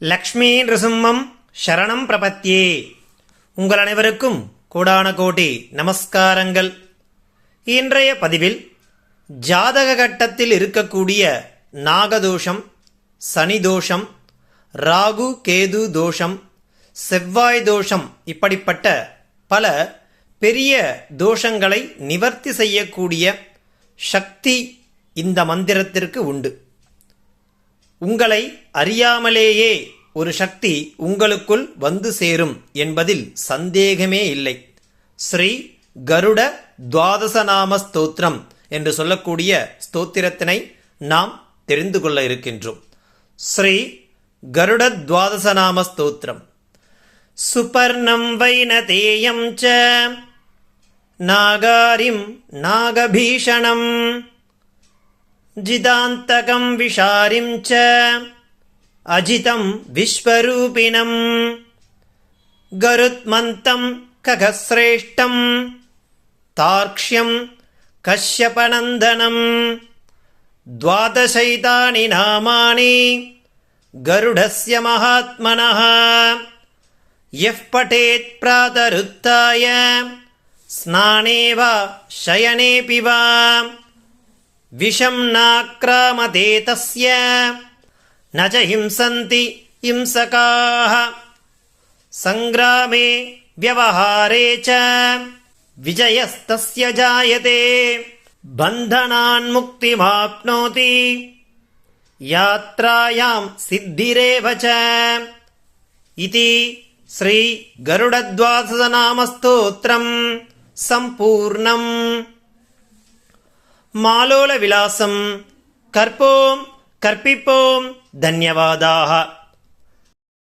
லக்ஷ்மி நிருசிம்மம் சரணம் பிரபத்தியே உங்கள் அனைவருக்கும் கோடான கோடி நமஸ்காரங்கள். இன்றைய பதிவில் ஜாதக கட்டத்தில் இருக்கக்கூடிய நாகதோஷம் சனி தோஷம் ராகு கேது தோஷம் செவ்வாய் தோஷம் இப்படிப்பட்ட பல பெரிய தோஷங்களை நிவர்த்தி செய்யக்கூடிய சக்தி இந்த மந்திரத்திற்கு உண்டு. உங்களை அறியாமலேயே ஒரு சக்தி உங்களுக்குள் வந்து சேரும் என்பதில் சந்தேகமே இல்லை. ஸ்ரீ கருட துவாதசநாம ஸ்தோத்திரம் என்று சொல்லக்கூடிய ஸ்தோத்திரத்தினை நாம் தெரிந்து கொள்ள இருக்கின்றோம். ஸ்ரீ கருட துவாதசநாம ஸ்தோத்திரம். சுபர்ணம் வைனதேயம் ச நாகாரிம் நாகபீஷணம். जिदान्तकं विशारिं च अजितं विश्वरूपिणम्। गरुत्मन्तं खगश्रेष्ठं तार्क्ष्यं कश्यपनन्दनम्। द्वादशैतानि नामानि गरुडस्य महात्मनः। यः पठेत् प्रातरुत्थाय स्नाने वा शयनेऽपि वा विषं नाक्रामते तस्य न च हिंसन्ति हिंसकाः। सङ्ग्रामे व्यवहारे च विजयस्तस्य जायते। बन्धनान्मुक्तिमाप्नोति यात्रायां सिद्धिरेव च। इति श्रीगरुडद्वादशनामस्तोत्रम् सम्पूर्णम् மாலோல விலாசம் கற்போம் கற்பிப்போம் தன்யவாதாக.